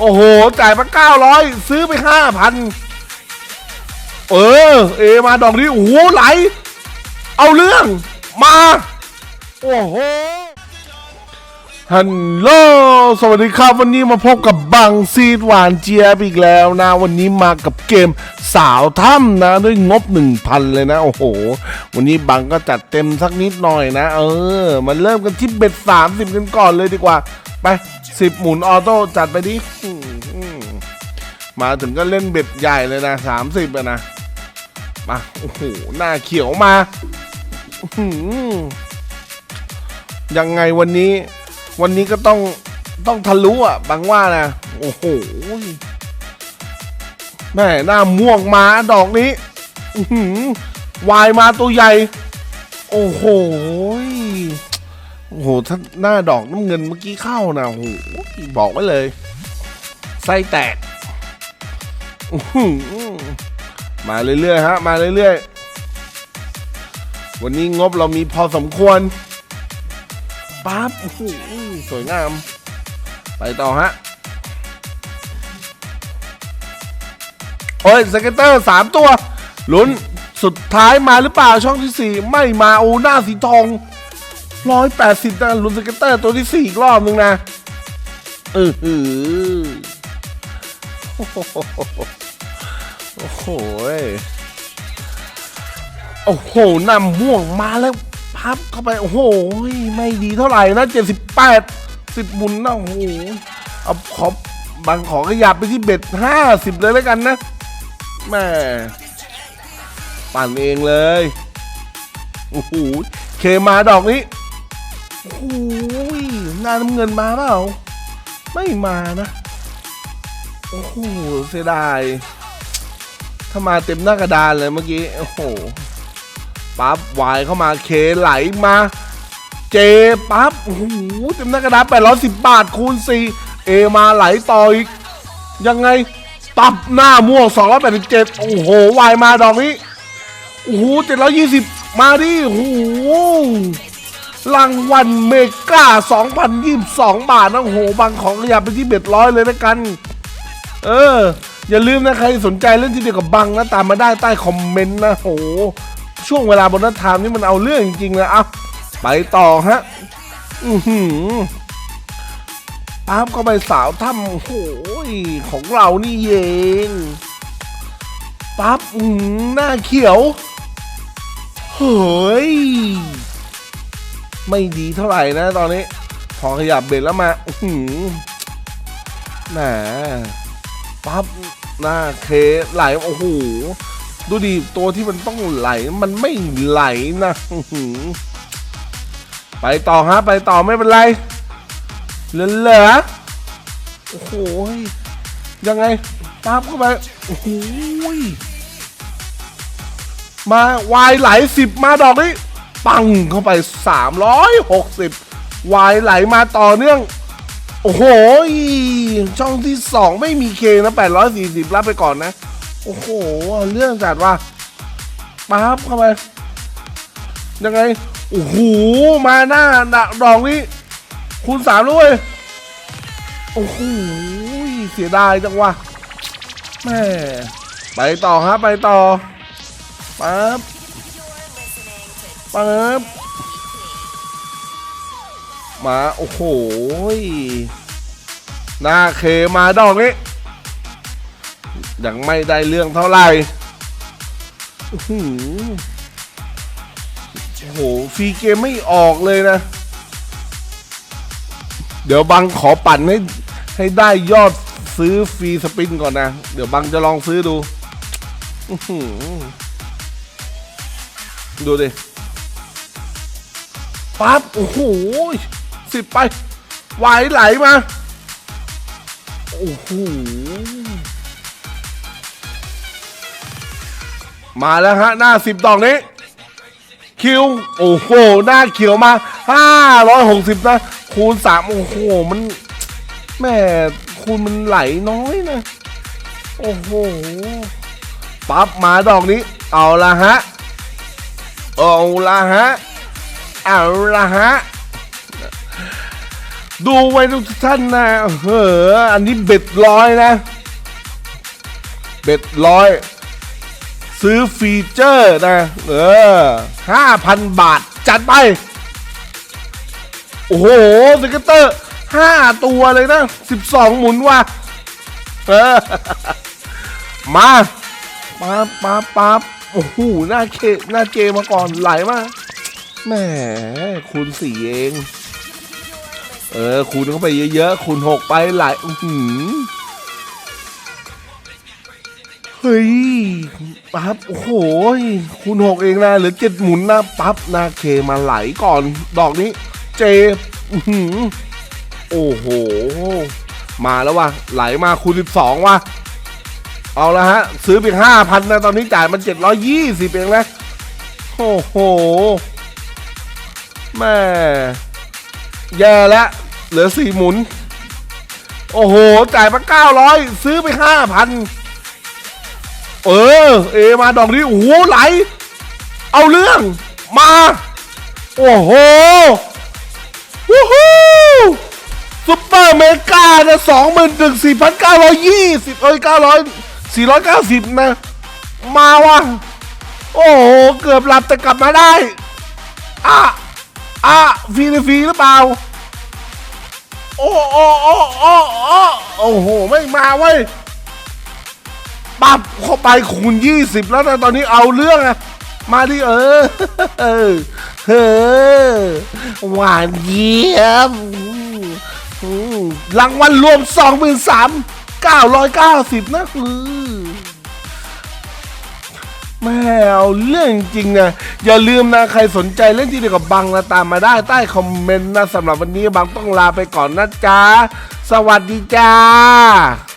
โอ้โห จ่ายมาเก้าร้อยซื้อไปห้าพันเออ เอมาดอกนี้ โอ้โหไหล เอาเรื่อง มา โอ้โห ฮัลโหล สวัสดีครับ วันนี้มาพบกับบังซีดหวานเจี๊ยบอีกแล้วนะ วันนี้มากับเกมสาวถ้ำนะ ด้วยงบ 1,000 เลยนะ โอ้โห วันนี้บังก็จัดเต็มสักนิดหน่อยนะ เออ มันเริ่มกันที่เบ็ด30 กันก่อนเลยดีกว่า ไป 10 หมุนออโต้จัดไปดิอื มาถึงก็เล่นเบ็ดใหญ่เลยนะ30อะนะ มา โอ้โห หน้าเขียวมาหยังไงวันนี้ วันนี้ก็ต้องต้องทะลุอะบังว่านะ โอ้โหแม่หน้าม่วงมาดอกนี้วายมาตัวใหญ่ โอ้โหโอ้โหถ้าหน้าดอกน้ำเงินเมื่อกี้เข้านะโอ้โหบอกไว้เลย ไส้แตก อื้อหือมาเรื่อยๆฮะมาเรื่อยๆ วันนี้งบเรามีพอสมควรปั๊บโอ้โหสวยงาม ไปต่อฮะ โอ้ยสเก็ตเตอร์สามตัวลุ้นสุดท้ายมาหรือเปล่าช่องที่สี่ไม่มาโอ้หน้าสีทองร้อยแปดสิบนะลุ้นสเก็ตเตอร์ตัวที่สี่อีกรอบนึงนะเออหือ โอ้โหโอ้โหโอ้โหนำม่วงมาแล้วพับเข้าไป โอ้โห ไม่ดีเท่าไหร่นะเจ็ดสิบแปดสิบหมุนนะโอ้โหเอาขอบางขอขยับไปที่เบ็ดห้าสิบเลยแล้วกันนะแม่ปั่นเองเลย โอ้โห เคมาดอกนี้ โอ้โหน้าน้ำเงินมาเปล่า ไม่มานะ โอ้โหเสียดายถ้ามาเต็มหน้ากระดานเลยเมื่อกี้ โอ้โห ปั๊บวายเข้ามาเคไหลมา เจปั๊บ โอ้โห เต็มหน้ากระดาษ810บาทคูณ4เอมาไหลต่ออีก ยังไง ตับหน้าม่วง287โอ้โห วายมาดอกนี้ โอ้โห720มาดิ โอ้โห รางวัลเมกา2,022บาทนะโอ้โห บางของขยับไปที่เบ็ดร้อยเลยนะกัน เออ อย่าลืมนะใครสนใจเล่นที่เดียวกับบังนะตามมาได้ใต้คอมเมนต์นะโหช่วงเวลาบนนัดไทม์นี่มันเอาเรื่องจริงๆนะอะไปต่อฮะ อือหือปั๊บเข้าไปสาวถ้ำโอ้โหของเรานี่เองปั๊บอืมหน้าเขียว เฮ้ย ไม่ดีเท่าไหร่นะตอนนี้ พอขยับเบ็ดแล้วมา อือหือแหม ปั๊บหน้าเคไหลโอ้โหดูดิตัวที่มันต้องไหลมันไม่ไหลนะไปต่อฮะ ไปต่อไม่เป็นไรเหลือเหลือโอ้โหยังไงปั๊บเข้าไปโอ้โหมาวายไหลสิบมาดอกนี้ปังเข้าไปสามร้อยหกสิบวายไหลมาต่อเนื่อง โอ้โห ช่องที่สองไม่มีเคนะแปดร้อยสี่สิบรับไปก่อนนะ โอ้โห เรื่องจัดว่าปั๊บเข้าไป ยังไง โอ้โห มาหน้าดักดอกนี้ คูณสามด้วยโอ้โห เสียดายจังวะแม่ไปต่อฮะไปต่อปั๊บปั๊บ มา โอ้โหหน้าเคมาดอกนี้ยังไม่ได้เรื่องเท่าไหร่อื้อหือโอ้โหฟรีเกมไม่ออกเลยนะ เดี๋ยวบังขอปั่นให้ให้ได้ยอดซื้อฟรีสปินก่อนนะ เดี๋ยวบังจะลองซื้อดูดูดิปั๊บโอ้โห สิบไป ไหวไหลมา โอ้โห มาแล้วฮะ หน้าสิบดอกนี้ คิว โอ้โห หน้าเขียวมาห้าร้อยหกสิบนะ คูณสามโอ้โห มันแม่คูณมันไหลน้อยนะ โอ้โห ปั๊บมาดอกนี้ เอาละฮะ เอาละฮะ เอาละฮะ ดูไว้ทุกท่านนะเอออันนี้เบ็ดร้อยนะ เบ็ดร้อย ซื้อฟีเจอร์นะ เออห้าพันบาท จัดไป โอ้โหสเกตเตอร์ห้าตัวเลยนะสิบสองหมุนว่ะเออมาปั๊บปั๊บปั๊บโอ้โหหน้าเคหน้าเจมาก่อนไหลมาแหมคูณสี่เอง เออ คูณเข้าไปเยอะๆ คูณหกไปไหลอือหือเฮ้ยปั๊บโอ้โหคูณหกเองนะหลือเจ็ดหมุนนะปั๊บหนาเคมาไหลก่อนดอกนี้ เจอือหือโอ้โห มาแล้วว่ะไหลมาคูณสิบสองว่ะเอาละฮะ ซื้อไปห้าพันนะตอนนี้จ่ายมันเจ็ดร้อยี่สิบเองนะโอ้โหแม่แย่แล้ว เหลือสี่หมุน โอ้โห จ่ายมาเก้าร้อยซื้อไปห้าพันเออ เอมาดอกนี้โอ้โหไหล เอาเรื่องมา โอ้โหวู้ฮู้ซุปเปอร์เมกาเนี่ยสองหมื่นถึงสี่พันเก้าร้อยยี่สิบเอ้ยเก้าร้อยสี่ร้อยเก้าสิบนะ มาว่ะ โอ้โห เกือบหลับแต่กลับมาได้ อะ อะฟรีฟรีหรือเปล่า โอ้โอ้โอ้โอ้โอ้โอ้โห ไม่มาเว้ยปับเข้าไปคูณยี่สิบแล้วนะตอนนี้เอาเรื่องอะมาดิเออเออเออหวานเยี่ยมอืมรางวัลรวมสองหมื่นสามเก้าร้อยเก้าสิบนะคือ แม่เอาเรื่องจริงนะอย่าลืมนะใครสนใจเล่นที่เดียวกับบังนะตามมาได้ใต้คอมเมนต์นะสำหรับวันนี้บังต้องลาไปก่อนนะจ๊ะ สวัสดีจ้า